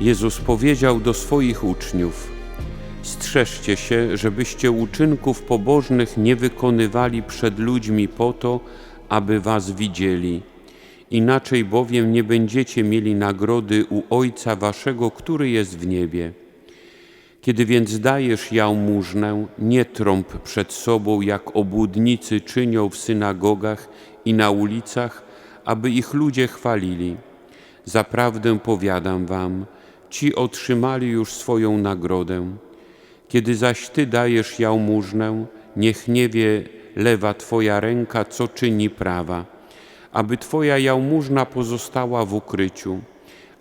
Jezus powiedział do swoich uczniów: Strzeżcie się, żebyście uczynków pobożnych nie wykonywali przed ludźmi po to, aby was widzieli. Inaczej bowiem nie będziecie mieli nagrody u Ojca Waszego, który jest w niebie. Kiedy więc dajesz jałmużnę, nie trąb przed sobą, jak obłudnicy czynią w synagogach i na ulicach, aby ich ludzie chwalili. Zaprawdę powiadam wam, ci otrzymali już swoją nagrodę. Kiedy zaś ty dajesz jałmużnę, niech nie wie lewa twoja ręka, co czyni prawa, aby twoja jałmużna pozostała w ukryciu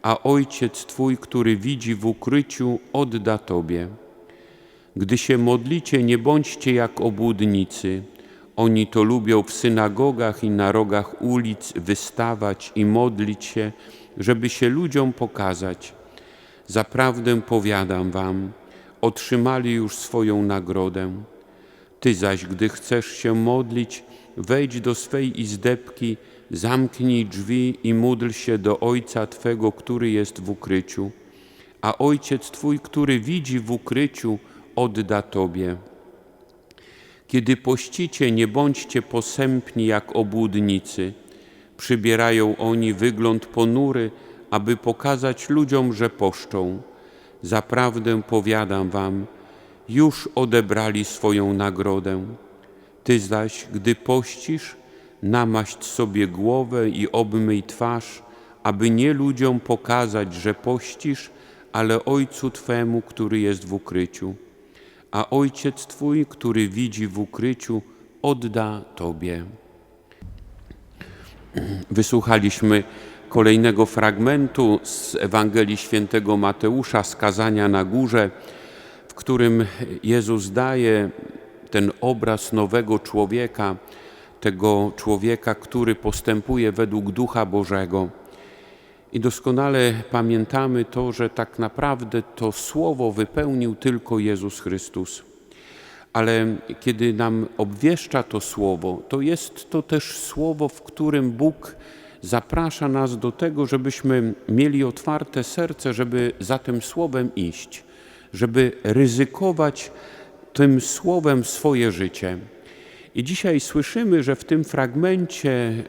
a Ojciec Twój, który widzi w ukryciu, odda Tobie. Gdy się modlicie, nie bądźcie jak obłudnicy. Oni to lubią w synagogach i na rogach ulic wystawać i modlić się, żeby się ludziom pokazać. Zaprawdę powiadam Wam, otrzymali już swoją nagrodę. Ty zaś, gdy chcesz się modlić, wejdź do swej izdebki, zamknij drzwi i módl się do Ojca Twego, który jest w ukryciu, a Ojciec Twój, który widzi w ukryciu, odda Tobie. Kiedy pościcie, nie bądźcie posępni jak obłudnicy. Przybierają oni wygląd ponury, aby pokazać ludziom, że poszczą. Zaprawdę powiadam wam, już odebrali swoją nagrodę. Ty zaś, gdy pościsz, namaść sobie głowę i obmyj twarz, aby nie ludziom pokazać, że pościsz, ale Ojcu Twemu, który jest w ukryciu. A Ojciec Twój, który widzi w ukryciu, odda Tobie. Wysłuchaliśmy kolejnego fragmentu z Ewangelii Świętego Mateusza, skazania na górze, w którym Jezus daje ten obraz nowego człowieka, tego człowieka, który postępuje według Ducha Bożego. I doskonale pamiętamy to, że tak naprawdę to słowo wypełnił tylko Jezus Chrystus. Ale kiedy nam obwieszcza to słowo, to jest to też słowo, w którym Bóg zaprasza nas do tego, żebyśmy mieli otwarte serce, żeby za tym słowem iść, żeby ryzykować tym słowem swoje życie. I dzisiaj słyszymy, że w tym fragmencie, e,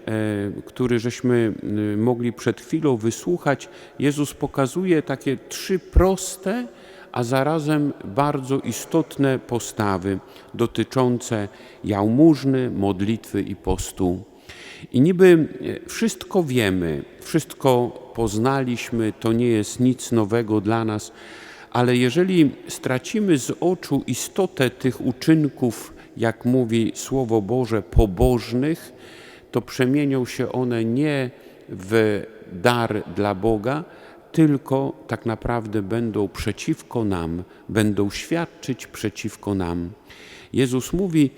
który żeśmy e, mogli przed chwilą wysłuchać, Jezus pokazuje takie trzy proste, a zarazem bardzo istotne postawy dotyczące jałmużny, modlitwy i postu. I niby e, wszystko wiemy, wszystko poznaliśmy, to nie jest nic nowego dla nas, ale jeżeli stracimy z oczu istotę tych uczynków, jak mówi Słowo Boże, pobożnych, to przemienią się one nie w dar dla Boga, tylko tak naprawdę będą przeciwko nam, będą świadczyć przeciwko nam. Jezus mówi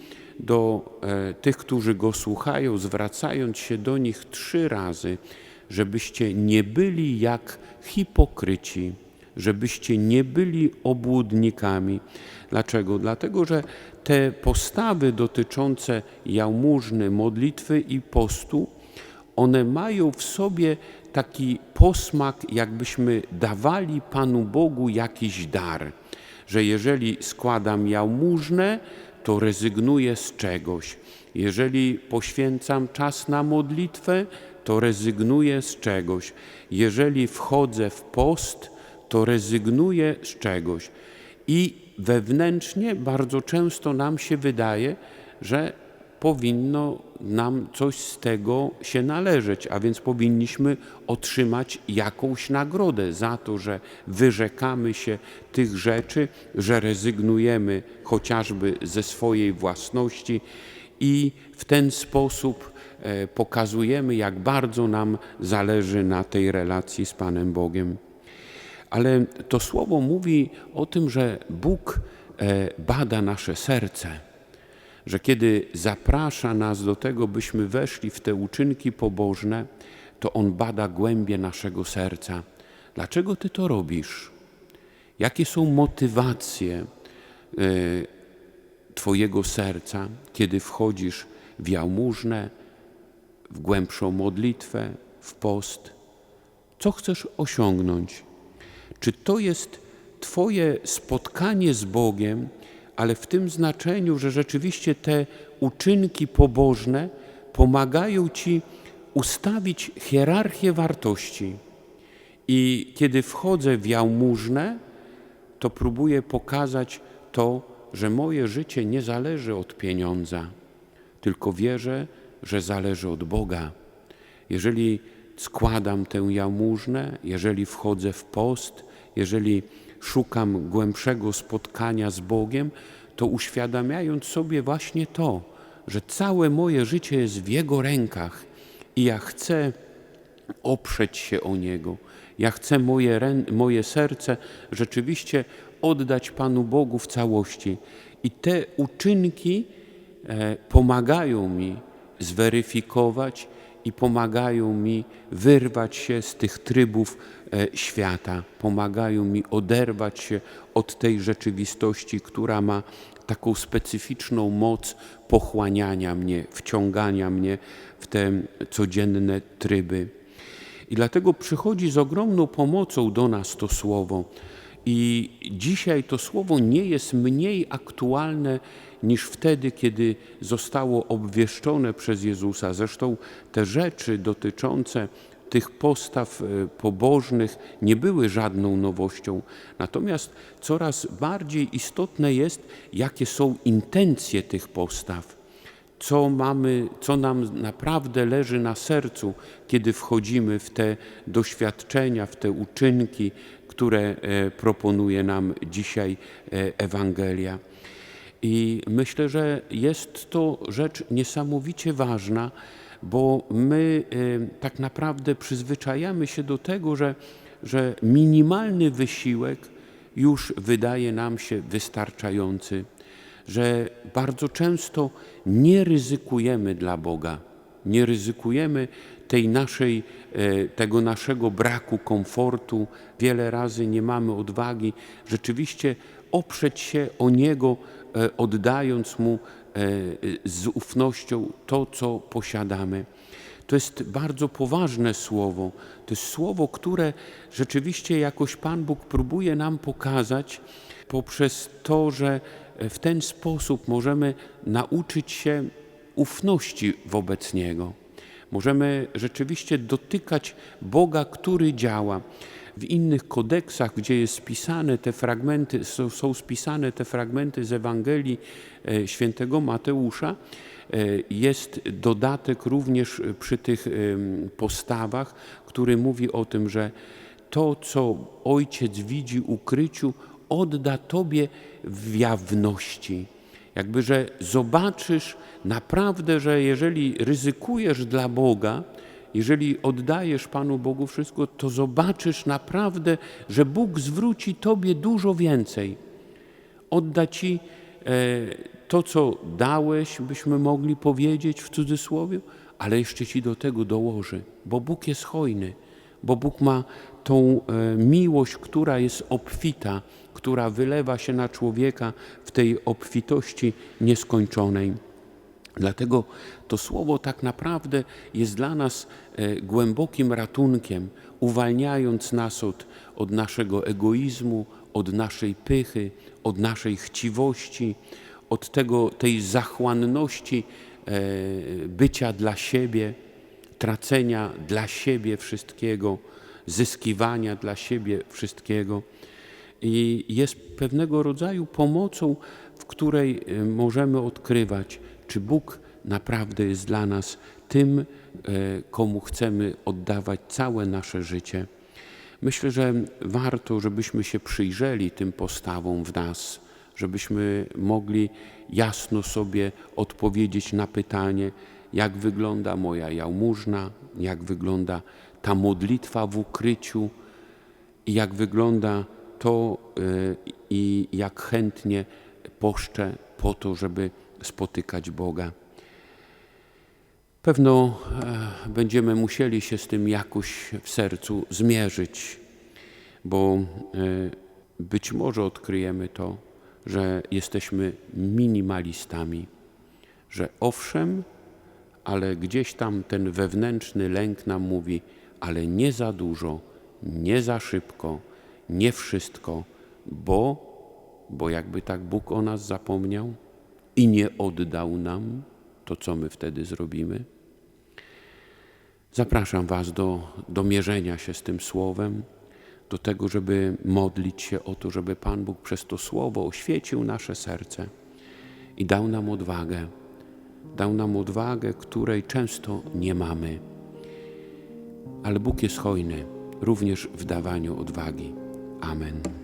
do e, tych, którzy go słuchają, zwracając się do nich trzy razy, żebyście nie byli jak hipokryci, żebyście nie byli obłudnikami. Dlaczego? Dlatego, że te postawy dotyczące jałmużny, modlitwy i postu, one mają w sobie taki posmak, jakbyśmy dawali Panu Bogu jakiś dar, że jeżeli składam jałmużnę, to rezygnuję z czegoś. Jeżeli poświęcam czas na modlitwę, to rezygnuję z czegoś. Jeżeli wchodzę w post, to rezygnuję z czegoś. I wewnętrznie bardzo często nam się wydaje, że powinno nam coś z tego się należeć, a więc powinniśmy otrzymać jakąś nagrodę za to, że wyrzekamy się tych rzeczy, że rezygnujemy chociażby ze swojej własności i w ten sposób e, pokazujemy, jak bardzo nam zależy na tej relacji z Panem Bogiem. Ale to słowo mówi o tym, że Bóg e, bada nasze serce, że kiedy zaprasza nas do tego, byśmy weszli w te uczynki pobożne, to On bada głębie naszego serca. Dlaczego Ty to robisz? Jakie są motywacje e, Twojego serca, kiedy wchodzisz w jałmużnę, w głębszą modlitwę, w post? Co chcesz osiągnąć? Czy to jest Twoje spotkanie z Bogiem, ale w tym znaczeniu, że rzeczywiście te uczynki pobożne pomagają Ci ustawić hierarchię wartości. I kiedy wchodzę w jałmużnę, to próbuję pokazać to, że moje życie nie zależy od pieniądza, tylko wierzę, że zależy od Boga. Jeżeli składam tę jałmużnę, jeżeli wchodzę w post, jeżeli szukam głębszego spotkania z Bogiem, to uświadamiając sobie właśnie to, że całe moje życie jest w Jego rękach i ja chcę oprzeć się o Niego. Ja chcę moje, moje serce rzeczywiście oddać Panu Bogu w całości. I te uczynki e, pomagają mi zweryfikować i pomagają mi wyrwać się z tych trybów e, świata, pomagają mi oderwać się od tej rzeczywistości, która ma taką specyficzną moc pochłaniania mnie, wciągania mnie w te codzienne tryby. I dlatego przychodzi z ogromną pomocą do nas to słowo. I dzisiaj to słowo nie jest mniej aktualne niż wtedy, kiedy zostało obwieszczone przez Jezusa. Zresztą te rzeczy dotyczące tych postaw e, pobożnych nie były żadną nowością. Natomiast coraz bardziej istotne jest, jakie są intencje tych postaw. Co mamy, co nam naprawdę leży na sercu, kiedy wchodzimy w te doświadczenia, w te uczynki, które e, proponuje nam dzisiaj e, Ewangelia. I myślę, że jest to rzecz niesamowicie ważna, bo my e, tak naprawdę przyzwyczajamy się do tego, że, że minimalny wysiłek już wydaje nam się wystarczający, że bardzo często nie ryzykujemy dla Boga, nie ryzykujemy tej naszej, e, tego naszego braku komfortu. Wiele razy nie mamy odwagi rzeczywiście oprzeć się o Niego, e, oddając Mu e, z ufnością to, co posiadamy. To jest bardzo poważne słowo. To jest słowo, które rzeczywiście jakoś Pan Bóg próbuje nam pokazać poprzez to, że w ten sposób możemy nauczyć się ufności wobec Niego. Możemy rzeczywiście dotykać Boga, który działa. W innych kodeksach, gdzie jest spisane te fragmenty, są, są spisane te fragmenty z Ewangelii e, świętego Mateusza, e, jest dodatek również przy tych postawach, który mówi o tym, że to, co ojciec widzi ukryciu, odda Tobie w jawności. Jakby, że zobaczysz naprawdę, że jeżeli ryzykujesz dla Boga, jeżeli oddajesz Panu Bogu wszystko, to zobaczysz naprawdę, że Bóg zwróci Tobie dużo więcej. Odda Ci e, to, co dałeś, byśmy mogli powiedzieć w cudzysłowie, ale jeszcze Ci do tego dołoży, bo Bóg jest hojny, bo Bóg ma tą e, miłość, która jest obfita, która wylewa się na człowieka w tej obfitości nieskończonej. Dlatego to słowo tak naprawdę jest dla nas e, głębokim ratunkiem, uwalniając nas od, od naszego egoizmu, od naszej pychy, od naszej chciwości, od tego, tej zachłanności e, bycia dla siebie, tracenia dla siebie wszystkiego, zyskiwania dla siebie wszystkiego. I jest pewnego rodzaju pomocą, w której e, możemy odkrywać, czy Bóg naprawdę jest dla nas tym, e, komu chcemy oddawać całe nasze życie. Myślę, że warto, żebyśmy się przyjrzeli tym postawom w nas, żebyśmy mogli jasno sobie odpowiedzieć na pytanie, jak wygląda moja jałmużna, jak wygląda ta modlitwa w ukryciu i jak wygląda to e, i jak chętnie poszczę po to, żeby spotykać Boga. Pewno e, będziemy musieli się z tym jakoś w sercu zmierzyć, bo e, być może odkryjemy to, że jesteśmy minimalistami, że owszem, ale gdzieś tam ten wewnętrzny lęk nam mówi, ale nie za dużo, nie za szybko, nie wszystko, bo, bo jakby tak Bóg o nas zapomniał i nie oddał nam, to co my wtedy zrobimy? Zapraszam Was do, do mierzenia się z tym słowem, do tego, żeby modlić się o to, żeby Pan Bóg przez to słowo oświecił nasze serce i dał nam odwagę. Dał nam odwagę, której często nie mamy. Ale Bóg jest hojny również w dawaniu odwagi. Amen.